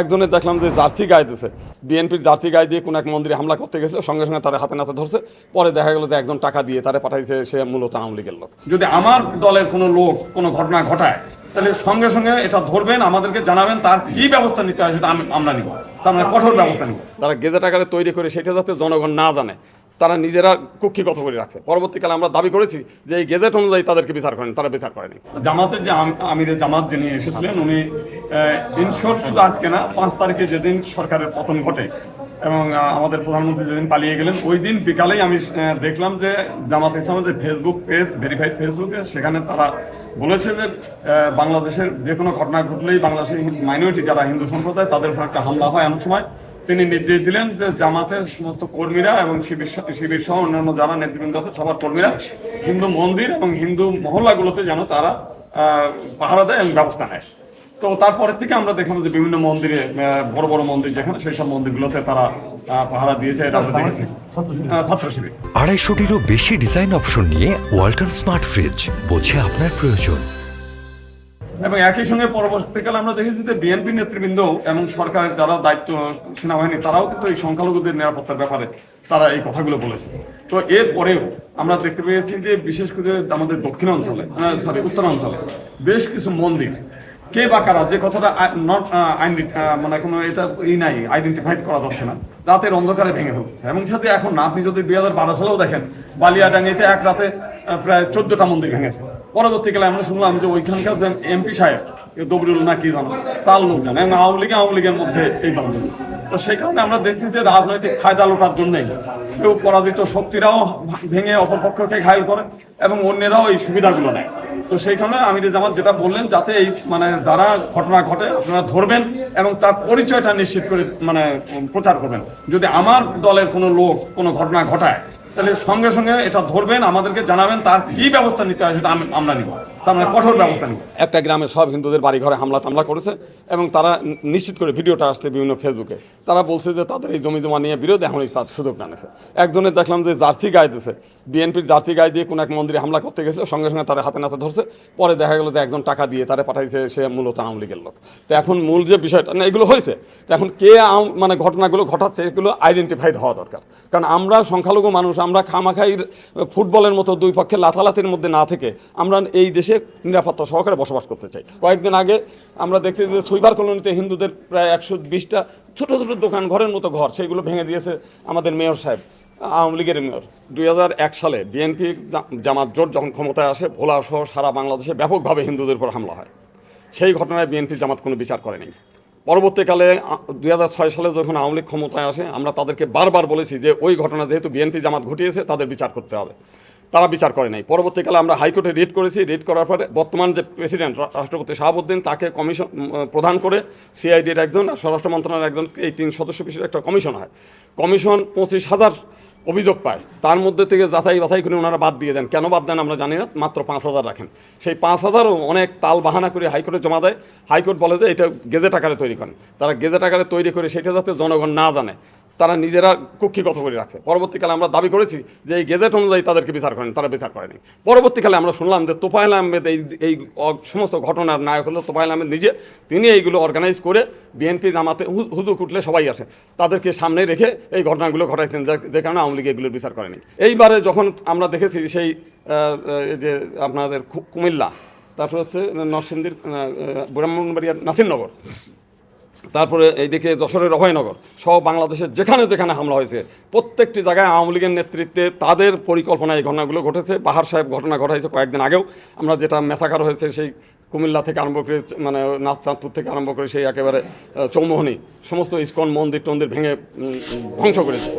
একজনের দেখলাম যে জার্সি দিয়েছে বিএনপির জার্সি গায়ে দিয়ে কোনো এক মন্দিরে হামলা করতে গেছিল সঙ্গে সঙ্গে তারা হাতে নাতে ধরছে। পরে দেখা গেল যে একজন টাকা দিয়ে তারা পাঠাইছে সে মূলত আওয়ামী লীগের লোক। যদি আমার দলের কোনো লোক কোনো ঘটনা ঘটায় তাহলে সঙ্গে সঙ্গে এটা ধরবেন আমাদেরকে জানাবেন তার কি ব্যবস্থা নিতে হয় সেটা আমরা নিব। তার মানে কঠোর ব্যবস্থা নিব। তারা গেজেট আকারে তৈরি করে সেটা যাতে জনগণ না জানে। তারা নিজেরা কুক্ষিগত করে রাখছে। পরবর্তীকালে আমরা দাবি করেছি যে এই গেজেট অনুযায়ী তাদেরকে বিচার করেন, তারা বিচার করেনি। জামাতের যে আম- আমিরের জামাত যিনি এসেছিলেন, উনি ইনশোর শুধু আজকে না, পাঁচ তারিখে যেদিন সরকারের পতন ঘটে এবং আমাদের প্রধানমন্ত্রী যেদিন পালিয়ে গেলেন, ওই দিন বিকালেই আমি দেখলাম যে জামাত ইসলামের যে ফেসবুক পেজ, ভেরিফাইড ফেসবুকে সেখানে তারা বলেছে যে বাংলাদেশের যে কোনো ঘটনা ঘটলেই বাংলাদেশের মাইনরিটি যারা হিন্দু সম্প্রদায়, তাদের উপর একটা হামলা হয় এমন সময়। তিনি নির্দেশ দিলেন যে জামাতের সমস্ত কর্মীরা এবং শিবির স- শিবির সহ অন্যান্য যারা নেতৃবৃন্দ আছে সবার কর্মীরা হিন্দু মন্দির এবং হিন্দু মহল্লাগুলোতে যেন তারা পাহারা দেয় এবং ব্যবস্থা নেয়। তো তারপরের থেকে আমরা দেখলাম যে বিভিন্ন মন্দিরে বড় বড় মন্দির যেখানে সেই সব মন্দিরগুলোতে তারা পাহারা দিয়েছে এটা আমরা দেখেছি। ছাত্র শিবির আড়াইশোটিরও বেশি ডিজাইন অপশন নিয়ে ওয়ালটন স্মার্ট ফ্রিজ বোঝে আপনার প্রয়োজন। এবং একই সঙ্গে পরবর্তীকালে আমরা দেখেছি যে বিএনপি নেতৃবৃন্দ এবং সরকারের যারা দায়িত্ব সেনাবাহিনী, তারাও কিন্তু এই সংখ্যালঘুদের নিরাপত্তার ব্যাপারে তারা এই কথাগুলো বলেছে। তো এর পরেও আমরা দেখতে পেয়েছি যে বিশেষ করে আমাদের দক্ষিণ অঞ্চলে সরি উত্তরাঞ্চলে বেশ কিছু মন্দির। কে বা কারা, যে কথাটা নট আইন মানে কোনো এটা ই নাই আইডেন্টিফাইড করা যাচ্ছে না। রাতের অন্ধকারে ভেঙে ফেলতেছে এবং সাথে এখন আপনি যদি দুই হাজার বারো সালেও দেখেন, বালিয়াডাঙ্গিতে এক রাতে প্রায় চোদ্দটা মন্দির ভেঙেছে। পরবর্তীকালে আমরা শুনলাম যে ওইখানকার এমপি সাহেব দবরুল না কি জানো, তার লোকজন এবং আওয়ামী লীগ, আওয়ামী লীগের মধ্যে এই দ্বন্দ্ব তো সেই কারণে আমরা দেখছি যে রাজনৈতিক ফায়দা লোটার জন্যই কেউ পরাজিত শক্তিরাও ভেঙে অপরপক্ষকে ঘায়ল করে এবং অন্যেরাও এই সুবিধাগুলো নেয়। তো সেই কারণে আমির জামাত যেটা বললেন, যাতে এই মানে যারা ঘটনা ঘটে আপনারা ধরবেন এবং তার পরিচয়টা নিশ্চিত করে মানে প্রচার করবেন। যদি আমার দলের কোনো লোক কোনো ঘটনা ঘটায় তাহলে সঙ্গে সঙ্গে এটা ধরবেন, আমাদেরকে জানাবেন তার কি ব্যবস্থা নিতে হয় সেটা আমি- আমরা নিব। তার মানে কঠোর ব্যবস্থা নিব একটা গ্রামে সব হিন্দুদের বাড়ি ঘরে হামলা টামলা করেছে এবং তারা নিশ্চিত করে ভিডিওটা আসছে বিভিন্ন ফেসবুকে। তারা বলছে যে তাদের এই জমি জমা নিয়ে বিরোধ এখন তার সুযোগ টানেছে একজনের দেখলাম যে জার্সি গায়ে দিয়েছে। বিএনপির জার্সি গায়ে দিয়ে কোনো এক মন্দিরে হামলা করতে গেছিল, সঙ্গে সঙ্গে তারা হাতে নাতে ধরছে। পরে দেখা গেল যে একজন টাকা দিয়ে তারা পাঠাইছে, সে মূলত আওয়ামী লীগের লোক। তো এখন মূল যে বিষয়টা, না, এগুলো হয়েছে। তো এখন কে মানে ঘটনাগুলো ঘটাচ্ছে, এগুলো আইডেন্টিফাইড হওয়া দরকার। কারণ আমরা সংখ্যালঘু মানুষ, আমরা খামাখাইর ফুটবলের মতো দুই পক্ষে লাথালাতির মধ্যে না থেকে আমরা এই দেশে নিরাপত্তা সহকারে বসবাস করতে চাই। কয়েকদিন আগে আমরা দেখছি যে সুইবার কলোনিতে হিন্দুদের প্রায় একশো বিশটা ছোটো ছোটো দোকান, ঘরের মতো ঘর, সেইগুলো ভেঙে দিয়েছে আমাদের মেয়র সাহেব, আওয়ামী লীগের মেয়র। দুই সালে বিএনপি জামাত জোট যখন ক্ষমতায় আসে, ভোলা সহ সারা বাংলাদেশে ব্যাপকভাবে হিন্দুদের উপর হামলা হয়। সেই ঘটনায় বিএনপি জামাত কোনো বিচার করেনি পরবর্তীকালে দুই হাজার ছয় সালে যখন আওয়ামী লীগ ক্ষমতায় আসে, আমরা তাদেরকে বারবার বলেছি যে ওই ঘটনা যেহেতু বিএনপি জামাত ঘটিয়েছে, তাদের বিচার করতে হবে। তারা বিচার করে নাই। পরবর্তীকালে আমরা হাইকোর্টে রিট করেছি। রিট করার পরে বর্তমান যে প্রেসিডেন্ট রাষ্ট্রপতি শাহাবুদ্দিন তাকে কমিশন উম, প্রদান করে সিআইডির একজন আর স্বরাষ্ট্র মন্ত্রণালয়ের একজন এই তিন সদস্য বিশিষ্ট একটা কমিশন হয়। কমিশন পঁচিশ হাজার অভিযোগ পায়। তার মধ্যে থেকে যাচাই বাছাই করে ওনারা বাদ দিয়ে দেন। কেন বাদ দেন আমরা জানি না। মাত্র পাঁচ হাজার রাখেন। সেই পাঁচ হাজারও অনেক তাল বাহানা করে হাইকোর্টে জমা দেয়। হাইকোর্ট বলে যে এটা গেজেট আকারে তৈরি করেন। তারা গেজেট আকারে তৈরি করে সেটা যাতে জনগণ না জানে। তারা নিজেরা কুক্ষিগত করে রাখছে। পরবর্তীকালে আমরা দাবি করেছি যে এই গেজেট অনুযায়ী তাদেরকে বিচার করেন, তারা বিচার করেনি। পরবর্তীকালে আমরা শুনলাম যে তোফায়েল আহমেদ এই এই সমস্ত ঘটনার নায়ক হলো তোফায়েল আহমেদ নিজে। তিনি এইগুলো অর্গানাইজ করে বিএনপি জামাতে হুদু কুটলে সবাই আসে। তাদেরকে সামনে রেখে এই ঘটনাগুলো ঘটাইছেন যে- কারণে আওয়ামী লীগ এগুলোর বিচার করেনি। এইবারে যখন আমরা দেখেছি সেই যে আপনাদের কুমিল্লা, তারপর হচ্ছে নরসিংদীর ব্রাহ্মণবাড়িয়ার নাসিরনগর তারপরে এইদিকে যশোরের অভয়নগর সহ বাংলাদেশের যেখানে যেখানে হামলা হয়েছে, প্রত্যেকটি জায়গায় আওয়ামী লীগের নেতৃত্বে তাদের পরিকল্পনায় এই ঘটনাগুলো ঘটেছে। বাহার সাহেব ঘটনা ঘটাইছে কয়েকদিন আগেও। আমরা যেটা মেথাকার হয়েছে সেই কুমিল্লা থেকে আরম্ভ করে মানে নাথচাঁদপুর থেকে আরম্ভ করে সেই একেবারে চৌমোহনী, সমস্ত ইস্কন মন্দির টন্দির ভেঙে ধ্বংস করেছে।